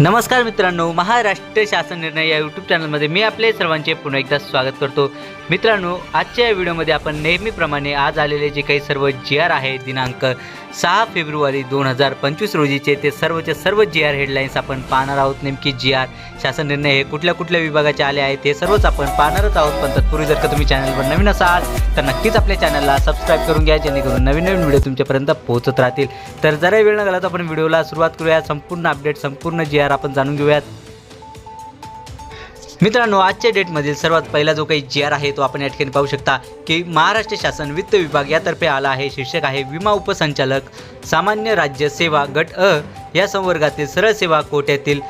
नमस्कार मित्रांनो महाराष्ट्र शासन निर्णय या यूट्यूब चॅनलमध्ये मी आपले सर्वांचे पुन्हा एकदा स्वागत करतो. मित्रांनो आजच्या या व्हिडिओमध्ये आपण नेहमीप्रमाणे आज आलेले जे काही सर्व जी आर आहे दिनांक सहा फेब्रुवारी दोन हजार पंचवीस रोजीचे ते सर्वचे सर्व जी आर हेडलाईन्स आपण पाहणार आहोत. नेमकी जी आर शासन निर्णय हे कुठल्या कुठल्या विभागाचे आले आहेत हे सर्वच आपण पाहणारच आहोत. पण तत्पूर्वी जर का तुम्ही चॅनलवर नवीन असाल तर नक्कीच आपल्या चॅनलला सबस्क्राईब करून घ्या जेणेकरून नवीन नवीन व्हिडिओ तुमच्यापर्यंत पोहोचत राहतील. तर जरा वेळ न घालत आपण व्हिडिओला सुरुवात करूया. संपूर्ण अपडेट संपूर्ण जी आर आपण जाणून घेऊयात. मित्रांनो आजच्या डेटमधील सर्वात पहिला जो काही जी आर आहे तो आपण या ठिकाणी पाहू शकता की महाराष्ट्र शासन वित्त विभाग यातर्फे आला आहे. शीर्षक आहे विमा उपसंचालक सामान्य राज्य सेवा गट अ या संवर्गातील सरळ सेवा कोट्यातील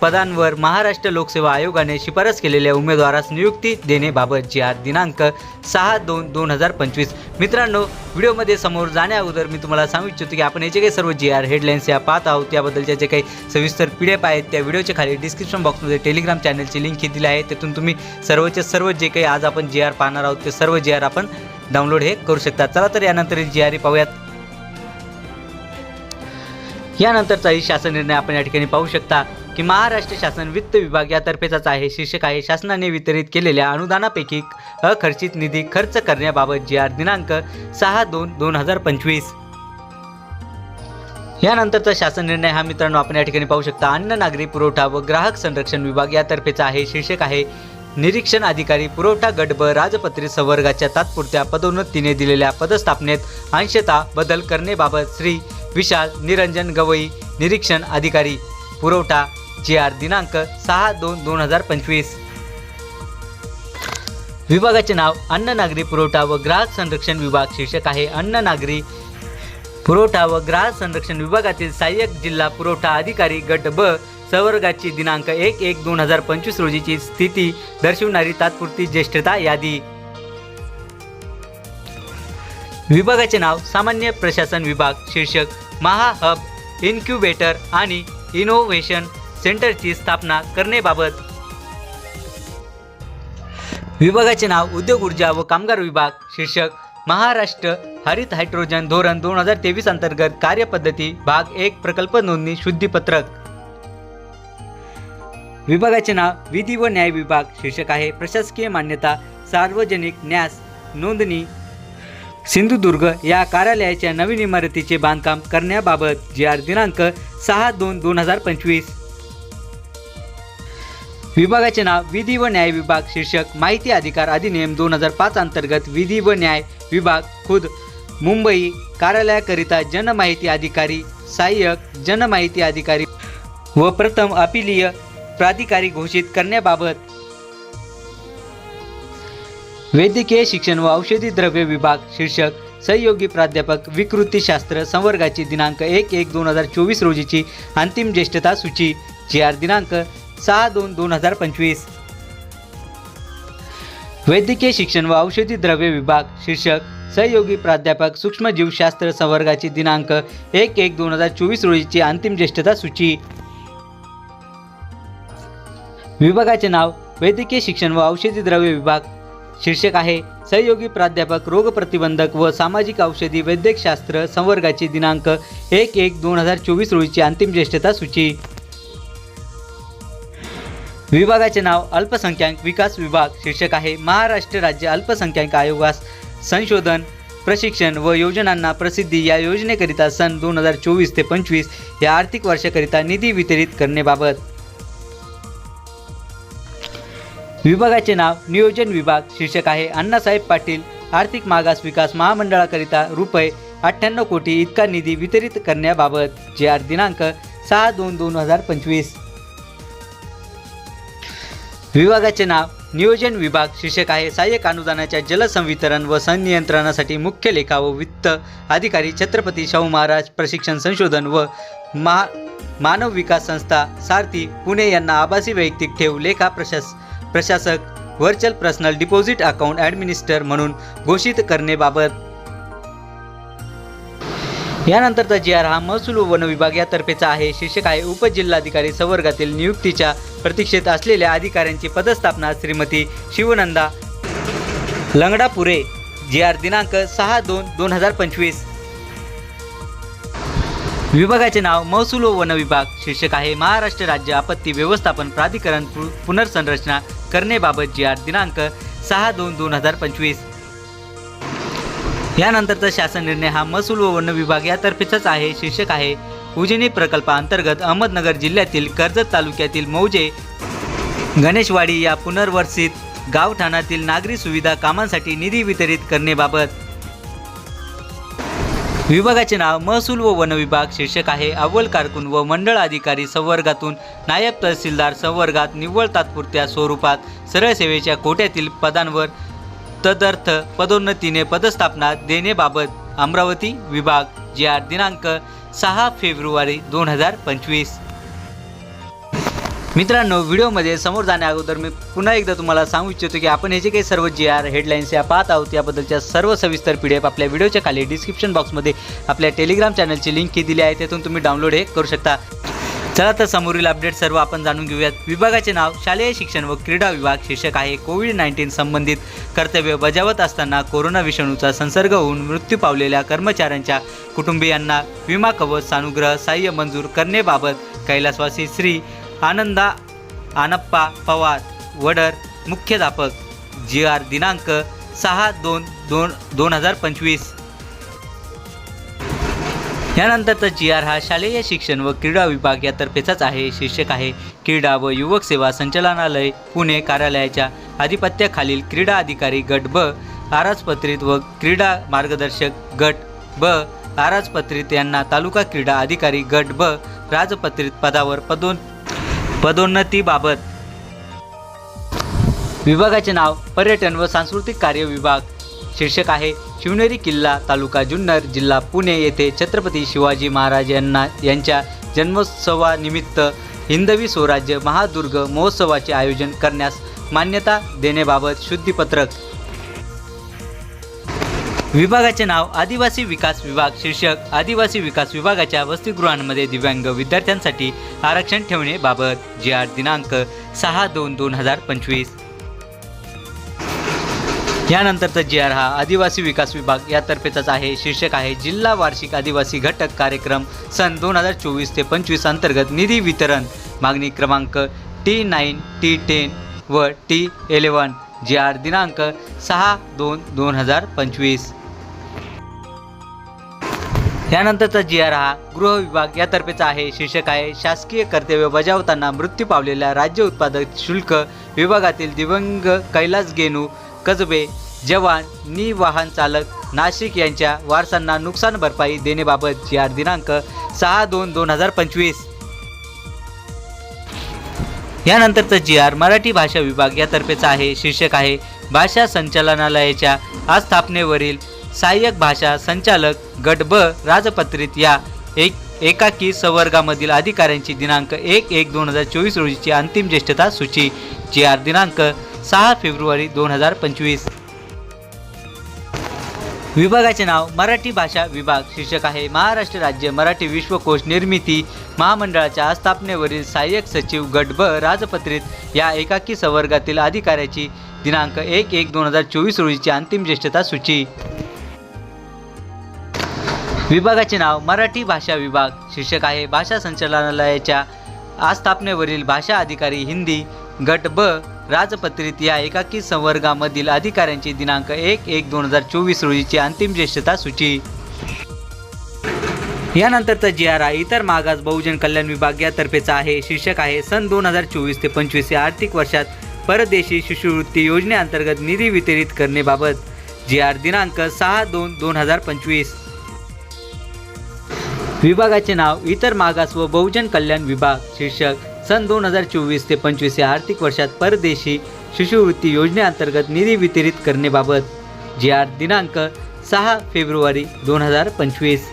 पदांवर महाराष्ट्र लोकसेवा आयोगाने शिफारस केलेल्या उमेदवारास नियुक्ती देण्याबाबत जी आर दिनांक सहा दोन दोन हजार पंचवीस. मित्रांनो व्हिडिओमध्ये समोर जाण्या अगोदर मी तुम्हाला सांगू इच्छितो की आपण याचे काही सर्व जी आर हेडलाईन्स या पाहत आहोत. त्याबद्दलच्या जे काही सविस्तर पी डी एफ आहेत त्या व्हिडिओच्या खाली डिस्क्रिप्शन बॉक्समध्ये टेलिग्राम चॅनलची लिंक दिली आहे. त्यातून तुम्ही सर्वचे सर्व जे काही आज आपण जी आर पाहणार आहोत ते सर्व जी आर आपण डाउनलोड हे करू शकता. चला तर यानंतर जी आर पाहूयात. यानंतरचाही शासन निर्णय आपण या ठिकाणी पाहू शकता की महाराष्ट्र शासन वित्त विभाग यातर्फेचाच आहे. शीर्षक आहे शासनाने वितरित केलेल्या अनुदानापैकी अखर्चित निधी खर्च करण्याबाबत जी आर दिनांक सहा दोन दोन हजार पंचवीस. यानंतरचा शासन निर्णय हा मित्रांनो आपण या ठिकाणी पाहू शकता. अन्न नागरी पुरवठा व ग्राहक संरक्षण विभाग यातर्फेचा आहे. शीर्षक आहे निरीक्षण अधिकारी पुरवठा गट ब राजपत्रित संवर्गाच्या तात्पुरत्या पदोन्नतीने दिलेल्या पदस्थापनेत अंशतः बदल करण्याबाबत श्री विशाल निरंजन गवई निरीक्षण अधिकारी पुरवठा जी आर दिनांक सहा दोन दोन हजार पंचवीस. विभागाचे नाव अन्न नागरी पुरवठा व ग्राहक संरक्षण विभाग शीर्षक आहे अन्न नागरी पुरवठा व ग्राहक संरक्षण विभागातील सहाय्यक जिल्हा पुरवठा अधिकारी गट ब संवर्गाची दिनांक एक एक दोन हजार पंचवीस रोजीची स्थिती दर्शवणारी तात्पुरती ज्येष्ठता यादी. विभागाचे नाव सामान्य प्रशासन विभाग शीर्षक महा हब इन्क्युबेटर आणि इनोव्हेशन सेंटरची स्थापना करण्याबाबत. विभागाचे नाव उद्योग ऊर्जा व कामगार विभाग शीर्षक महाराष्ट्र हरित हायड्रोजन धोरण दोन हजार तेवीस अंतर्गत कार्यपद्धती भाग एक प्रकल्प नोंदणी शुद्धीपत्रक. विभागाचे नाव विधी व न्याय विभाग शीर्षक आहे प्रशासकीय मान्यता सार्वजनिक न्यास नोंदणी सिंधुदुर्ग या कार्यालयाच्या नवीन इमारतीचे बांधकाम करण्याबाबत जी आर दिनांक सहा दोन दोन हजार पंचवीस. विभागाचे नाव विधी व न्याय विभाग शीर्षक माहिती अधिकार अधिनियम दोन हजार पाच अंतर्गत विधी व न्याय विभाग खुद. मुंबई कार्यालयाकरिता जनमाहिती अधिकारी सहाय्यक जनमाहिती अधिकारी व प्रथम अपिलीय प्राधिकारी घोषित करण्याबाबत वैद्यकीय शिक्षण व औषधी द्रव्य विभाग शीर्षक सहयोगी प्राध्यापक विकृतीशास्त्र संवर्गाची दिनांक एक एक दोन हजार चोवीस रोजीची अंतिम ज्येष्ठता सूची जी आर दिनांक सहा दोन दोन हजार पंचवीस. वैद्यकीय शिक्षण व औषधी द्रव्य विभाग शीर्षक सहयोगी प्राध्यापक सूक्ष्मजीवशास्त्र संवर्गाची दिनांक एक एक दोन हजार चोवीस रोजीची अंतिम ज्येष्ठता सूची. विभागाचे नाव वैद्यकीय शिक्षण व औषधी द्रव्य विभाग शीर्षक आहे सहयोगी प्राध्यापक रोगप्रतिबंधक व सामाजिक औषधी वैद्यकशास्त्र संवर्गाची दिनांक एक एक दोन हजार चोवीस रोजीची अंतिम ज्येष्ठता सूची. विभागाचे नाव अल्पसंख्याक विकास विभाग. शीर्षक आहे महाराष्ट्र राज्य अल्पसंख्याक आयोगास संशोधन प्रशिक्षण व योजनांना प्रसिद्धी या योजनेकरिता सन दोन हजार चोवीस ते पंचवीस या आर्थिक वर्षाकरिता निधी वितरित करण्याबाबत. विभागाचे नाव नियोजन विभाग शीर्षक आहे अण्णासाहेब पाटील. आर्थिक मागास विकास महामंडळाकरिता रुपये अठ्ठ्याण्णव कोटी इतका निधी वितरित करण्याबाबत जे आर दिनांक सहा दोन दोन हजार पंचवीस. विभागाचे नाव नियोजन विभाग शीर्षक आहे सहाय्यक अनुदानाच्या जलसंवितरण व संनियंत्रणासाठी मुख्य लेखा व वित्त अधिकारी छत्रपती शाहू महाराज प्रशिक्षण संशोधन व मा मानव विकास संस्था सारथी पुणे यांना आभासी वैयक्तिक ठेव लेखा प्रशास प्रशासक virtual personal deposit account administer म्हणून घोषित करण्याबाबत. यानंतरचा जी आर हा महसूल व वन विभाग यातर्फेचा आहे. शीर्षक आहे उपजिल्हाधिकारी संवर्गातील नियुक्तीच्या प्रतीक्षेत असलेल्या अधिकाऱ्यांची पदस्थापना श्रीमती शिवनंदा. लंगडापुरे जी आर दिनांक सहा दोन दोन हजार पंचवीस. विभागाचे नाव महसूल व वन विभाग. शीर्षक आहे महाराष्ट्र राज्य आपत्ती व्यवस्थापन प्राधिकरण पु- पुनर्संरचना करण्याबाबत जी आर दिनांक सहा दोन दोन हजार पंचवीस. यानंतरचा शासन निर्णय हा महसूल व वन विभाग यातर्फेचाच आहे. शीर्षक आहे उजनी प्रकल्पाअंतर्गत अहमदनगर जिल्ह्यातील कर्जत तालुक्यातील मौजे गणेशवाडी या पुनर्वसित गावठाणातील नागरी सुविधा कामांसाठी निधी वितरित करण्याबाबत विभागाचे नाव महसूल व वन विभाग शीर्षक आहे. अव्वल कारकून व मंडळ अधिकारी संवर्गातून नायब तहसीलदार संवर्गात निव्वळ तात्पुरत्या स्वरूपात सरळ सेवेच्या कोट्यातील पदांवर तदर्थ पदोन्नतीने पदस्थापना देण्याबाबत अमरावती विभाग जी आर दिनांक सहा फेब्रुवारी दोन हजार पंचवीस. मित्रांनो व्हिडिओमध्ये समोर जाण्या अगोदर मी पुन्हा एकदा तुम्हाला सांगू इच्छितो की आपण हे जे काही सर्व जी आर हेडलाईन्स या पाहत आहोत याबद्दलच्या सर्व सविस्तर पी डी एफ आपल्या व्हिडिओच्या खाली डिस्क्रिप्शन बॉक्समध्ये आपल्या टेलिग्राम चॅनलची लिंक ही दिली आहे त्यातून तुम्ही डाउनलोड हे करू शकता. चला तर समोरील अपडेट सर्व आपण जाणून घेऊयात. विभागाचे नाव शालेय शिक्षण व क्रीडा विभाग शीर्षक आहे कोविड नाईन्टीन संबंधित कर्तव्य बजावत असताना कोरोना विषाणूचा संसर्ग होऊन मृत्यू पावलेल्या कर्मचाऱ्यांच्या कुटुंबियांना विमा कवच सानुग्रह सहाय्य मंजूर करण्याबाबत कैलासवासी श्री आनंदा आनप्पा पवार वडर मुख्याध्यापक जी आर दिनांक सहा दोन दोन दोन हजार पंचवीस. यानंतरचा जी आर हा शालेय शिक्षण व क्रीडा विभाग यातर्फेचाच आहे शीर्षक आहे क्रीडा व युवक सेवा संचालनालय पुणे कार्यालयाच्या आधिपत्याखालील क्रीडा अधिकारी गट ब आराजपत्रित व क्रीडा मार्गदर्शक गट ब आराजपत्रित यांना तालुका क्रीडा अधिकारी गट ब राजपत्रित पदावर पदोन पदोन्नतीबाबत. विभागाचे नाव पर्यटन व सांस्कृतिक कार्य विभाग. शीर्षक आहे शिवनेरी किल्ला तालुका जुन्नर जिल्हा पुणे येथे छत्रपती शिवाजी महाराज यांना यांच्या जन्मोत्सवानिमित्त हिंदवी स्वराज्य महादुर्ग महोत्सवाचे आयोजन करण्यास मान्यता देण्याबाबत शुद्धीपत्रक. विभागाचे नाव आदिवासी विकास विभाग शीर्षक आदिवासी विकास विभागाच्या वसतिगृहांमध्ये दिव्यांग विद्यार्थ्यांसाठी आरक्षण ठेवणेबाबत जी आर दिनांक सहा दोन दोन हजार पंचवीस. यानंतरचा जी आर हा आदिवासी विकास विभाग यातर्फेचाच आहे. शीर्षक आहे जिल्हा वार्षिक आदिवासी घटक कार्यक्रम सन दोन हजार चोवीस ते पंचवीस अंतर्गत निधी वितरण. मागणी क्रमांक टी नाईन टी टेन व टी इलेवन जी आर दिनांक सहा दोन दोन हजार पंचवीस. यानंतरचा जी आर हा गृह विभाग यातर्फेचा आहे. शीर्षक आहे शासकीय कर्तव्य बजावताना मृत्यू पावलेल्या राज्य उत्पादक शुल्क विभागातील दिवंग कैलास गेनू कसबे जवान नि वाहन चालक नाशिक यांच्या वारसांना नुकसान भरपाई देण्याबाबत जी आर दिनांक सहा दोन दोन हजार पंचवीस. यानंतरचं जी आर मराठी भाषा विभाग यातर्फेचा आहे. शीर्षक आहे भाषा संचालनालयाच्या आस्थापनेवरील सहाय्यक भाषा संचालक गट ब राजपत्रित या एक एकाकी संवर्गामधील अधिकाऱ्यांची दिनांक एक एक दोन हजार चोवीस रोजीची अंतिम ज्येष्ठता सूची जी आर दिनांक सहा फेब्रुवारी दोन हजार पंचवीस. विभागाचे नाव मराठी भाषा विभाग शीर्षक आहे महाराष्ट्र राज्य मराठी विश्वकोश निर्मिती महामंडळाच्या आस्थापनेवरील सहाय्यक सचिव गट ब राजपत्रित या एकाकी संवर्गातील अधिकाऱ्याची दिनांक एक एक दोन हजार चोवीस रोजीची अंतिम ज्येष्ठता सूची. विभागाचे नाव मराठी भाषा विभाग. शीर्षक आहे भाषा संचालनालयाच्या आस्थापनेवरील भाषा अधिकारी हिंदी गट ब राजपत्रित या एकाकी संवर्गामधील अधिकाऱ्यांची दिनांक एक एक दोन हजार चोवीस रोजीची अंतिम ज्येष्ठता सूची. यानंतरचा जी आर आय इतर मागास बहुजन कल्याण विभाग यातर्फेचा आहे. शीर्षक आहे सन दोन हजार चोवीस ते पंचवीस या आर्थिक वर्षात परदेशी शिष्यवृत्ती योजनेअंतर्गत निधी वितरित करण्याबाबत जी आर दिनांक सहा दोन दोन हजार पंचवीस. विभागाचे नाव इतर मागास व बहुजन कल्याण विभाग शीर्षक सन दोन हजार चोवीस ते पंचवीस या आर्थिक वर्षात परदेशी शिष्यवृत्ती योजनेअंतर्गत निधी वितरित करण्याबाबत जी आर दिनांक सहा फेब्रुवारी दोन हजार पंचवीस.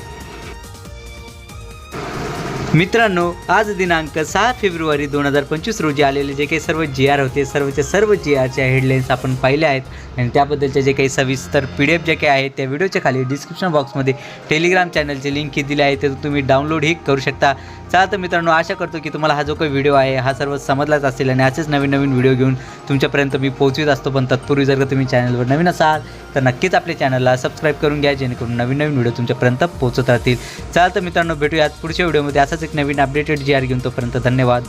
मित्रांनो आज दिनांक सहा फेब्रुवारी दोन हजार पंचवीस रोजी आलेले जे काही सर्व जी आर होते सर्वच्या सर्व जी आरच्या हेडलाईन्स आपण पाहिल्या आहेत. आणि त्याबद्दलच्या जे काही सविस्तर पी डी एफ जे काही आहेत त्या व्हिडिओच्या खाली डिस्क्रिप्शन बॉक्समध्ये टेलिग्राम चॅनलची लिंक ही दिली आहे. ते तुम्ही डाउनलोडही करू शकता. चला तर मित्रांनो आशा करतो की तुम्हाला हा जो काही व्हिडिओ आहे हा सर्व समजलाच असेल आणि असेच नवीन नवीन व्हिडिओ घेऊन तुमच्यापर्यंत मी पोहोचवीत असतो. पण तत्पूर्वी जर का तुम्ही चॅनलवर नवीन असाल तर नक्कीच आपल्या चॅनलला सबस्क्राईब करून घ्या जेणेकरून नवीन नवीन व्हिडिओ तुमच्यापर्यंत पोहोचत राहतील. चला तर मित्रांनो भेटूयात पुढच्या व्हिडिओमध्ये असाच एक नवीन अपडेटेड जी आर घेऊन तोपर्यंत धन्यवाद.